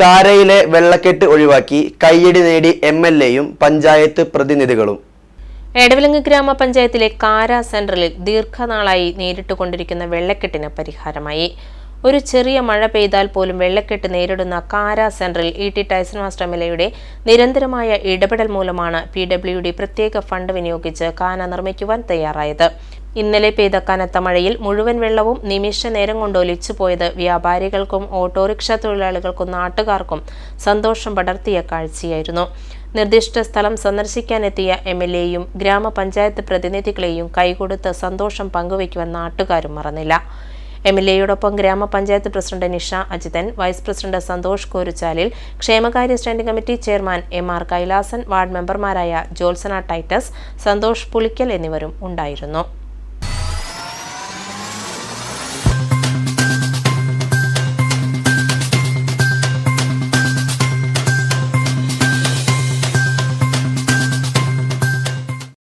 കാരയിലെ വെള്ളക്കെട്ട് ഒഴിവാക്കി കയ്യടി നേടി എം എൽ എയും പഞ്ചായത്ത് പ്രതിനിധികളും. എടവിലങ്ങ് ഗ്രാമപഞ്ചായത്തിലെ കാര സെൻട്രലിൽ ദീർഘനാളായി നേരിട്ടുകൊണ്ടിരിക്കുന്ന വെള്ളക്കെട്ടിന് പരിഹാരമായി. ഒരു ചെറിയ മഴ പെയ്താൽ പോലും വെള്ളക്കെട്ട് നേരിടുന്ന Kara central E T Tyson master M നിരന്തരമായ ഇടപെടൽ മൂലമാണ് പി ഡബ്ല്യു ഡി പ്രത്യേക ഫണ്ട് വിനിയോഗിച്ച് കാന നിർമ്മിക്കുവാൻ തയ്യാറായത്. ഇന്നലെ പെയ്ത കനത്ത മഴയിൽ മുഴുവൻ വെള്ളവും നിമിഷ നേരം കൊണ്ട് ഒലിച്ചുപോയത് വ്യാപാരികൾക്കും ഓട്ടോറിക്ഷ തൊഴിലാളികൾക്കും നാട്ടുകാർക്കും സന്തോഷം പടർത്തിയ കാഴ്ചയായിരുന്നു. നിർദ്ദിഷ്ട സ്ഥലം സന്ദർശിക്കാനെത്തിയ എം എൽ എയും ഗ്രാമപഞ്ചായത്ത് പ്രതിനിധികളെയും കൈകൊടുത്ത് സന്തോഷം പങ്കുവയ്ക്കുവാൻ നാട്ടുകാരും മറന്നില്ല. എം എൽ എയോടൊപ്പം ഗ്രാമപഞ്ചായത്ത് president Nisha Ajithan vice president Santhosh കോരുച്ചാലിൽ ക്ഷേമകാര്യ standing committee chairman M R Kailasan ward മെമ്പർമാരായ ജോത്സന ടൈറ്റസ് സന്തോഷ് പുളിക്കൽ എന്നിവരും ഉണ്ടായിരുന്നു.